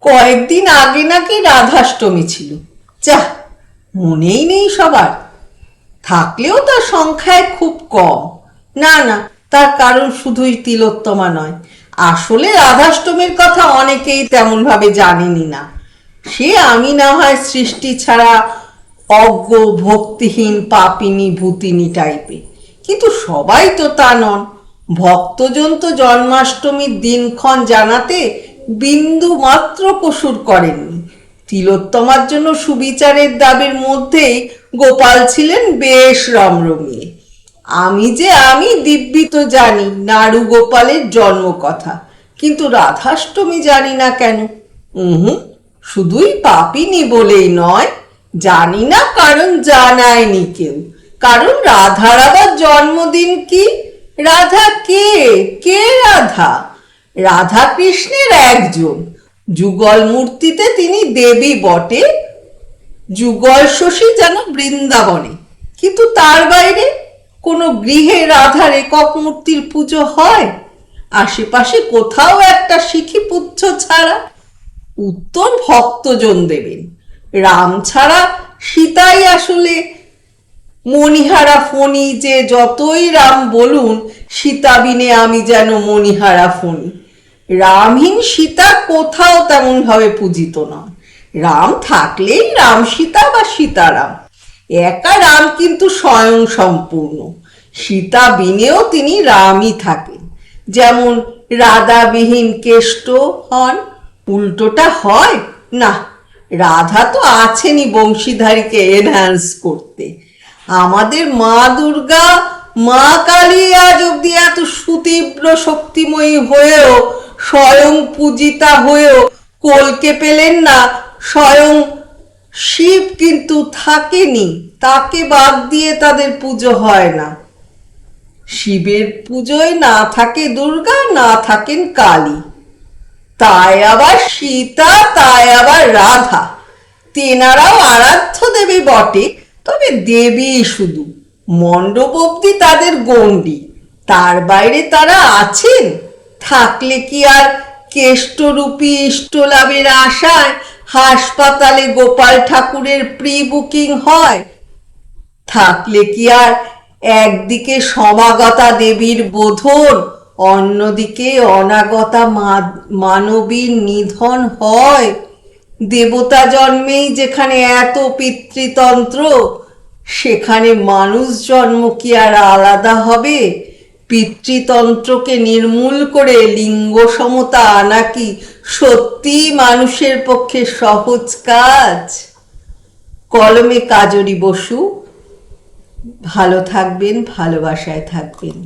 কয়েকদিন আগে নাকি রাধাষ্টমী ছিল। যা, মনেই নেই সবার। থাকলেও তার সংখ্যায় খুব কম। না না, তার কারণ শুধুই তিলোত্তমা নয়। আসলে রাধাষ্টমীর কথা অনেকেই তেমন ভাবে জানেনি না। সে আমি না হয় সৃষ্টি ছাড়া অজ্ঞ, ভক্তিহীন, পাপিনী, ভূতিনী টাইপে। কিন্তু সবাই তো তা নন। ভক্তজন তো জন্মাষ্টমীর দিনক্ষণ জানাতে বিন্দু মাত্র কসুর করেননি। তিলোত্তমার জন্য সুবিচারের দাবির মধ্যেই গোপাল ছিলেন বেশ রমরমিয়ে আমি যে আমি দিব্যি তো জানি, নাড়ু গোপালের জন্ম কথা। কিন্তু রাধাষ্টমী জানি না কেন? হুম শুধুই পাপিনি বলেই নয়, জানি না কারণ জানায়নি কেউ। কারণ রাধার আবার জন্মদিন কি? রাধা কে? কে রাধা? রাধা কৃষ্ণের একজন। যুগল মূর্তিতে তিনি দেবী বটে। যুগল শশী যেন বৃন্দাবনে। কিন্তু তার বাইরে কোনো গৃহে রাধার একক মূর্তির পুজো হয়? আশেপাশে কোথাও একটা শিখি পুচ্ছ ছাড়া উত্তর ভক্তজন দেবেন। রাম ছাড়া সীতাই আসলে মণিহারা ফণি যে যতই রাম বলুন, সীতাবিনে আমি যেন মণিহারা ফণি। রামহীন সীতা কোথাও তেমন ভাবে পূজিত নয় রাম থাকলেই রাম সীতা বা সীতারাম। একা রাম কিন্তু স্বয়ং সম্পূর্ণ। সীতা বিনেও তিনি রামই থাকেন। যেমন রাধাবিহীন কেষ্ট হন, উল্টোটা হয়, না, রাধা তো আছেনই বংশীধারীকে এনহ্যান্স করতে। আমাদের মা দুর্গা, মা কালী আজ অব্দি এত সুতীব্র শক্তিময়ী হয়েও স্বয়ং পূজিতা হয়েও কোলকে পেলেন না। স্বয়ং শিব কিন্তু থাকেনি, তাকে বাদ দিয়ে তাদের পুজো হয় না। শিবের পুজোয় না থাকে দুর্গা, না থাকেন কালী। তাই আবার সীতা, তাই আবার রাধা। তেনারাও আরাধ্য দেবী বটে, তবে দেবী শুধু। মণ্ডপ অব্দি তাদের গণ্ডি। তার বাইরে তারা আছেন? থাকলে কি আর কেষ্টরূপী ইষ্টলাভের আশায় হাসপাতালে গোপাল ঠাকুরের প্রি বুকিং হয়? থাকলে কি আর একদিকে সমাগতা দেবীর বোধন, অন্যদিকে অনাগতা মানবীর নিধন হয়? দেবতা জন্মেই যেখানে এত পিতৃতন্ত্র, সেখানে মানুষ জন্ম কি আর আলাদা হবে? পিতৃতন্ত্রকে নির্মূল করে লিঙ্গ সমতা আনা কি সত্যি মানুষের পক্ষে সহজ কাজ? কলমে কাজরি বসু, ভালো থাকবেন, ভালোবাসায় থাকবেন।